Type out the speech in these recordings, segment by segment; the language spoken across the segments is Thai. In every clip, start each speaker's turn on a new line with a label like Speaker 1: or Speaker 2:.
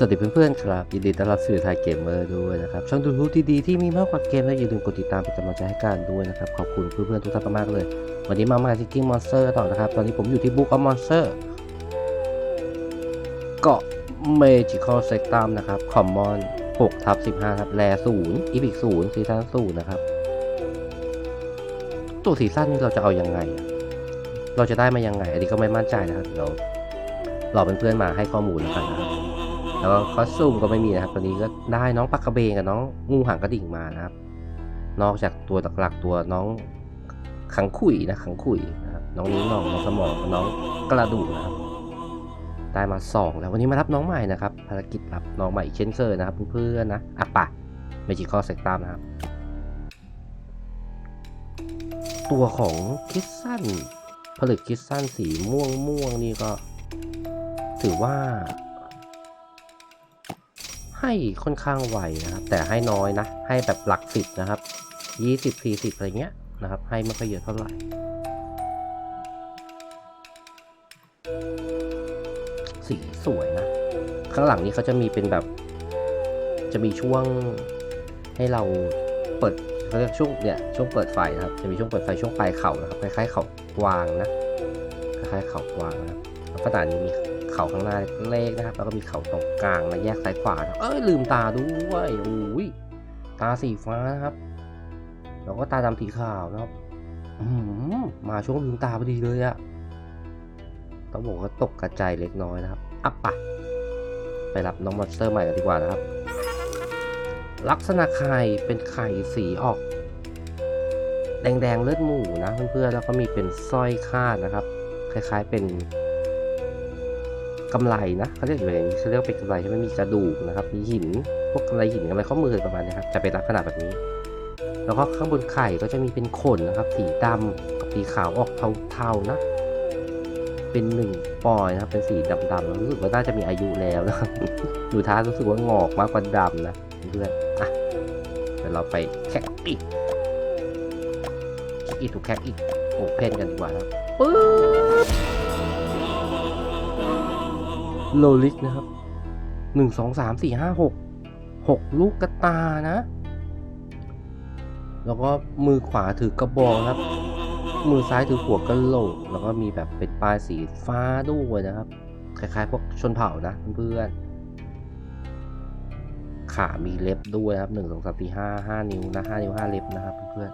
Speaker 1: สวัสดีเพื่อนๆครับยินดีต้อนรับสู่ไทยเกมเมอร์ด้วยนะครับช่องดูทูบที่ดีที่มีมากกว่าเกมและอย่าลืมกดติดตามเป็นกำลังใจให้กันด้วยนะครับขอบคุณเพื่อนๆทุกท่านมากๆเลย วันนี้มามาซิกกิ้งมอนสเตอร์ต่อนะครับ ตอนนี้ผมอยู่ที่บุ๊กออฟมอนสเตอร์เกาะเมจิคอลเซกตัมนะครับคอมมอน6ทับ15ครับแลศูนย์อีพิกศูนย์ซีซั่นศูนย์นะครับ ตัวซีซั่นนี้เราจะเอายังไง เราจะได้มายังไง อันนี้ก็ไม่มั่นใจนะครับเดี๋ยวรอเพื่อนๆมาให้ข้อมูลแล้วกันนะครับ แล้วคอสตูมก็ไม่มีนะครับตอนนี้ก็ได้น้องปักกระเบนกับน้องงูหางกระดิ่งมานะครับ นอกจากตัวหลักๆตัวน้องขังขุยนะขังขุยนะครับน้องนิ้วน่องน้องสมองน้องกระดูกนะครับได้มาสองแล้ววันนี้มารับน้องใหม่นะครับภารกิจรับน้องใหม่อีกเช่นเคยนะครับเพื่อนๆนะอะปะเมจิคอเซกตามนะครับ ตัวของคิดสั้นผลึกคิดสั้นสีม่วงม่วงนี่ก็ ถือว่า ให้ค่อนข้างไวนะครับ แต่ให้น้อยนะ ให้แบบหลักสิบนะครับยี่สิบสี่สิบอะไรเงี้ยนะครับ ให้ไม่ค่อยเยอะเท่าไหร่สีสวยนะ ข้างหลังนี้เขาจะมีเป็นแบบ จะมีช่วงให้เราเปิดเขาเรียกช่วงเนี่ยช่วงเปิดไฟนะครับ จะมีช่วงเปิดไฟช่วงปลายเข่านะครับคล้ายๆเข่ากวางนะคล้ายๆเข่ากวางนะครับขนาดนี้มี เข่าข้างหน้าเล็กนะครับ แล้วก็มีเข่าตรงกลางและแยกซ้ายขวาเอ้ยลืมตาด้วยอุ้ยตาสีฟ้านะครับ แล้วก็ตาดำสีขาวนะครับมมาช่วงลืมตาพอดีเลยอะต้องบอกว่าตกกระจายเล็กน้อยนะครับอัปปะไปรับน้องมอนสเตอร์ใหม่กันดีกว่านะครับ ลักษณะไข่เป็นไข่สีออก แดงๆเลือดหมูนะเพื่อนๆแล้วก็มีเป็นสร้อยคาดนะครับ คล้ายๆเป็น กำไรนะเขาเรียกอย่างนี้เขาเรียกเป็นกำไรที่ไม่มีกระดูกนะครับ มีหินพวกกำไรหินกำไรข้อมือประมาณนี้ครับจะเป็นลักษณะแบบนี้ แล้วก็ข้างบนไข่ก็จะมีเป็นขนนะครับ สีดำกับสีขาวออกเทาๆนะเป็นหนึ่งปอยนะครับ เป็นสีดำๆแล้วรู้สึกว่าน่าจะมีอายุแล้วนะดูท่ารู้สึกว่างอกมากกว่าดำนะเพื่อนอะเดี๋ยวเราไปแคะอีกแคะอีกถูกแคะอีกโอเพนกันดีกว่าครับปึ๊บ โลลิกนะครับหนึ่งสองสามสี่ห้าหกหกลูกกระตานะ แล้วก็มือขวาถือกระบอกครับ มือซ้ายถือหัวกระโหลก แล้วก็มีแบบเป็นปลายสีฟ้าด้วยนะครับ คล้ายๆพวกชนเผ่านะเพื่อนๆขามีเล็บด้วยครับหนึ่งสองสามสี่ห้าห้านิ้วนะห้านิ้วห้าเล็บนะครับเพื่อน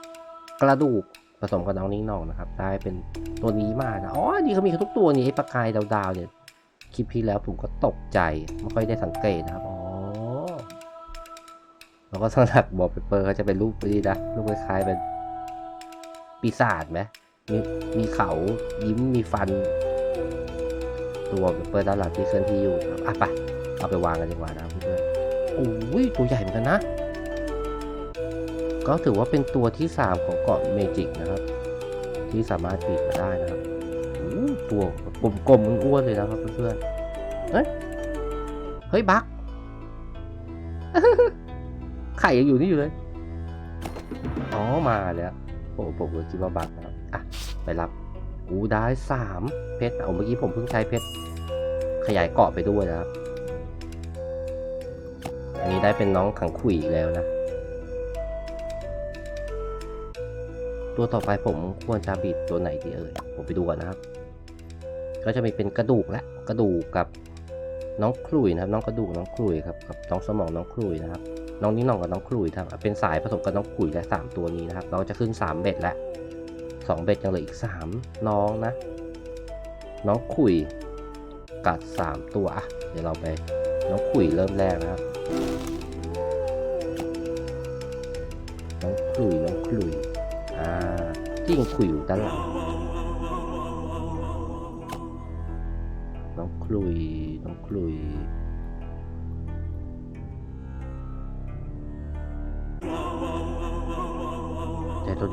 Speaker 1: ๆกระดูกผสมกับน้องนิ้งนองนะครับ ได้เป็นตัวนี้มานะ อ๋อ นี่เขามีทุกตัวนี่ไอ้ปลากายดาวๆเนี่ย คลิปที่แล้วผมก็ตกใจไม่ค่อยได้สังเกตนะครับ อ๋อ แล้วก็สลักบอลเปเปอร์เขาจะเป็นรูปนี้นะรูปคล้ายๆเป็นปีศาจไหมมีมีเขายิ้มมีฟัน ตัวเปเปอร์ด้านหลังที่เคลื่อนที่อยู่ครับอะไปเอาไปวางกันดีกว่านะครับเพื่อนๆโอ้ยตัวใหญ่เหมือนกันนะ ก็ถือว่าเป็นตัวที่ 3 ของเกาะเมจิกนะครับ ที่สามารถปีนมาได้นะครับโอ้โห ตัวกลมๆอ้วนเลยนะครับเพื่อนๆเฮ้ยเฮ้ยบักไข่ยังอยู่นี่อยู่เลยอ๋อมาแล้วโอ้ผมก็คิดว่าบักนะครับอะไปรับอู้ได้สามเพชรเอาเมื่อกี้ผมเพิ่งใช้เพชรขยายเกาะไปด้วยนะครับ อันนี้ได้เป็นน้องขังขุยอีกแล้วนะ ตัวต่อไปผมควรจะบิดตัวไหนดีเอ่ยผมไปดูก่อนนะครับ ก็จะมีเป็นกระดูกและกระดูกกับน้องคลุยนะครับ น้องกระดูกน้องคลุยครับกับน้องสมองน้องคลุยนะครับ น้องนิ้งน่องกับน้องคลุยครับเป็นสายผสมกับน้องคลุยและสามตัวนี้นะครับ เราจะขึ้นสามเบ็ดแล้วสองเบ็ดยังเหลืออีกสามน้องนะ น้องคุยกัดสามตัวอะเดี๋ยวเราไปน้องคุยเริ่มแรกนะครับ น้องคลุยน้องคลุยอ่าที่ยังคุยอยู่ด้านหลัง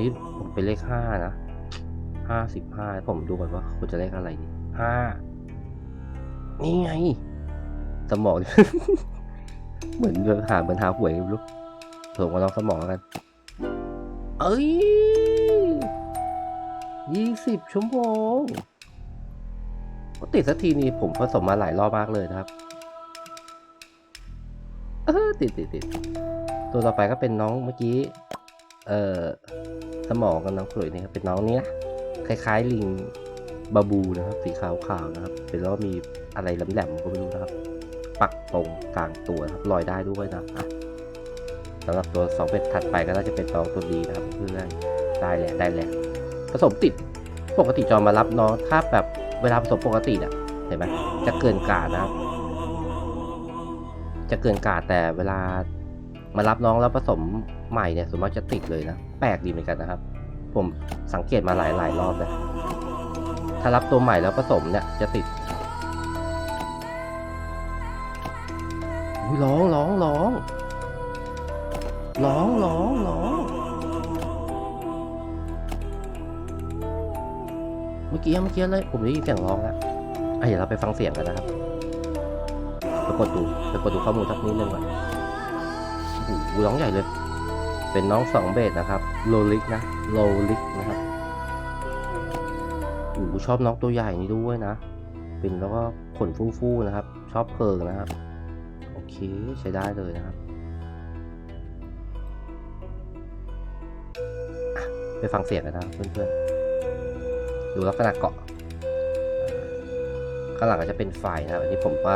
Speaker 1: ี้ผมเป็นเลขห้านะห้าสิบห้าผมดูก่อนว่าคุณจะเลขอะไรดีห้านี่ไง สมอง เหมือนเดหาเหมือนหาหวยไม่รู้ผมก็ลองสมองแล้วกัน เอ้ยยี่สิบชั่วโมงก็ติดสักทีนี้ผมผสมมาหลายรอบมากเลยนะครับ เออติดติดติดตัวต่อไปก็เป็นน้องเมื่อกี้ เอ่อ สมองกับน้องขลุ่ยนี่ครับเป็นน้องนี้ยคล้ายๆลิงบาบูนะครับ สีขาวๆนะครับ เป็นแล้วมีอะไรแหลมๆก็ไม่รู้นะครับ ปักตรงกลางตัวนะครับลอยได้ด้วยนะสำหรับตัวสองเป็ดถัดไปก็น่าจะเป็นน้องตัวดีนะครับเพื่อนได้แหละได้แหละผสมติดปกติจอมารับน้องถ้าแบบเวลาผสมปกติเนี่ยเห็นไหมจะเกินกาดนะครับ จะเกินกาดแต่เวลามารับน้องแล้วผสม ใหม่เนี่ยส่วนมากจะติดเลยนะ แปลกดีเหมือนกันนะครับ ผมสังเกตมาหลายหลายรอบเลยถ้ารับตัวใหม่แล้วผสมเนี่ยจะติดร้องร้องร้องร้องร้องร้องเมื่อกี้เมื่อกี้เลยผมได้ยินเสียงร้องแล้วอะเดี๋ยวเราไปฟังเสียงกันนะครับไปกดดูไปกดดูข้อมูลสักนิดนึงก่อนโอ้โหร้องใหญ่เลย เป็นน้องสองเบสนะครับโลลิกนะโลลิกนะครับโอ้โหชอบน้องตัวใหญ่นี่ด้วยนะ เป็นแล้วก็ขนฟู่ๆนะครับ ชอบเพิงนะครับ โอเคใช้ได้เลยนะครับ ไปฟังเสียงกันนะเพื่อนๆ ดูลักษณะเกาะ ข้างหลังก็จะเป็นไฟนะครับ อันนี้ผมว่า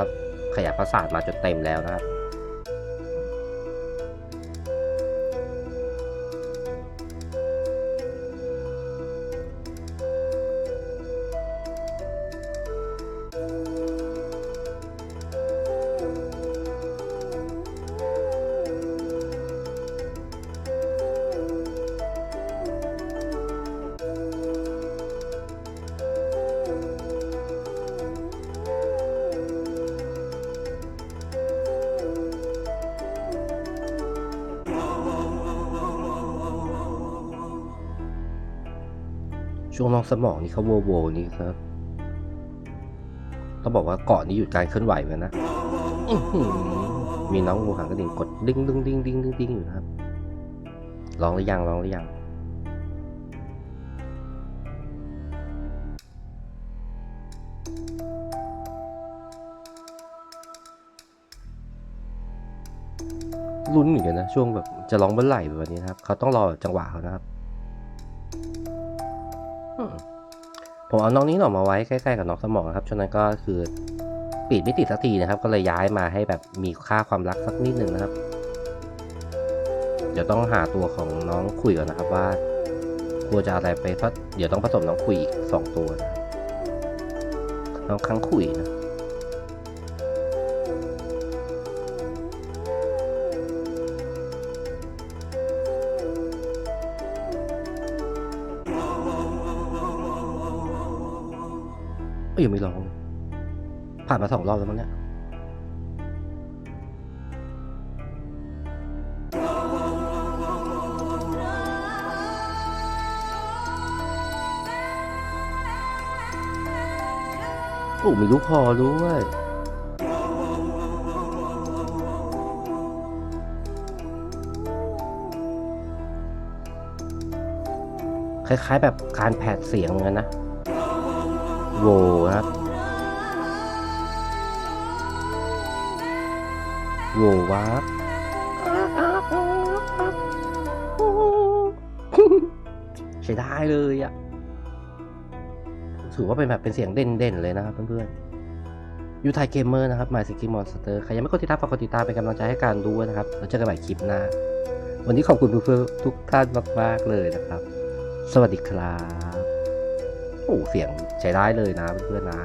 Speaker 1: ขยับประสาทมาจนเต็มแล้วนะครับ ช่วงน้องสมองนี่เขาโวโวนี่ครับต้องบอกว่าเกาะนี้หยุดการเคลื่อนไหวไปนะมีน้องงูหางกระดิ่งกดดิ้งดิ้งดิ้งดิ้งดิ้งดิ้งอยู่ครับลองหรือยังลองหรือยังลุ้นเหมือนกันนะช่วงแบบจะร้องเมื่อไหร่แบบนี้นะครับ เขาต้องรอจังหวะเขานะครับ ผมเอาน้องนี้หน่อมาไว้ใกล้ๆกับน้องสมองนะครับช่วงนั้นก็คือปิดไม่ติดสักทีนะครับ ก็เลยย้ายมาให้แบบมีค่าความรักสักนิดหนึ่งนะครับ เดี๋ยวต้องหาตัวของน้องคุยก่อนนะครับว่าควรจะอะไรไปเพราะเดี๋ยวต้องผสมน้องคุยอีกสองตัวนะครับน้องค้างคุยนะ เอ้ยยังไม่ร้อง ผ่านมาสองรอบแล้วมั้งเนี่ยโอ้ไมีลูกคอด้วยคล้ายๆแบบการแผดเสียงเหมือนกันนะ โวครับโววับใช้ได้เลยอะถือว่าเป็นแบบเป็นเสียงเด่นๆเลยนะครับเพื่อนๆยูไทเกมเมอร์นะครับ My City Monster ใครยังไม่กดติดตามฝากกดติดตามเป็นกำลังใจให้การดูนะครับแล้วเจอกันใหม่คลิปหน้า วันนี้ขอบคุณเพื่อนๆทุกท่านมากๆเลยนะครับ สวัสดีครับ โอ้เสียงใช้ได้เลยนะเพื่อนๆนะ